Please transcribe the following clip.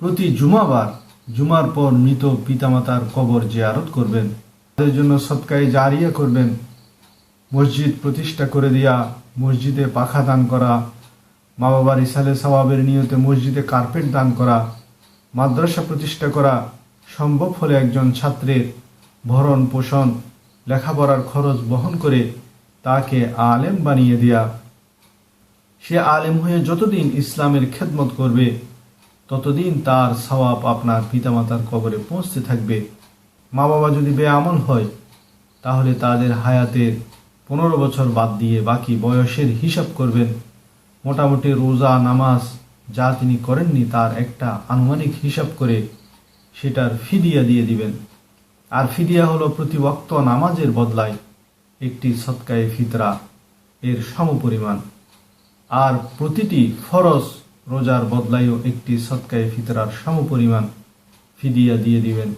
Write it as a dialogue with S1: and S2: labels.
S1: প্রতি জুমাবার, জুমার পর মৃত পিতামাতার কবর জিয়ারত করবেন। তাদের জন্য সৎকায় জারিয়া করবেন। মসজিদ প্রতিষ্ঠা করে দেয়া মসজিদে পাখা দান করা মা বাবার ইসালে সওয়াবের নিয়তে মসজিদে কার্পেট দান করা, মাদ্রাসা প্রতিষ্ঠা করা সম্ভব হলে একজন ছাত্রের ভরণ পোষণ, লেখাপড়ার খরচ বহন করে তাকে আলেম বানিয়ে দেয়া। সে আলেম হয়ে যতদিন ইসলামের খেদমত করবে ততদিন তার সওয়াব আপনার পিতামাতার কবরে পৌঁছতে থাকবে। মা বাবা যদি বেআমল হয়, তাহলে তাদের হায়াতের পনেরো বছর বাদ দিয়ে বাকি বয়সের হিসাব করবেন। মোটামুটি রোজা, নামাজ যা তিনি করেননি তার একটা আনুমানিক হিসাব করে সেটার ফিদিয়া দিয়ে দিবেন। আর ফিদিয়া হলো প্রতি ওয়াক্ত নামাজের বদলায় একটি সৎকায়ে ফিতরা এর সমপরিমাণ। আর প্রতিটি ফরজ রোজার বদলায়ও একটি সৎকায় ফিতরার সমপরিমাণ ফিদিয়া দিয়ে দিবেন।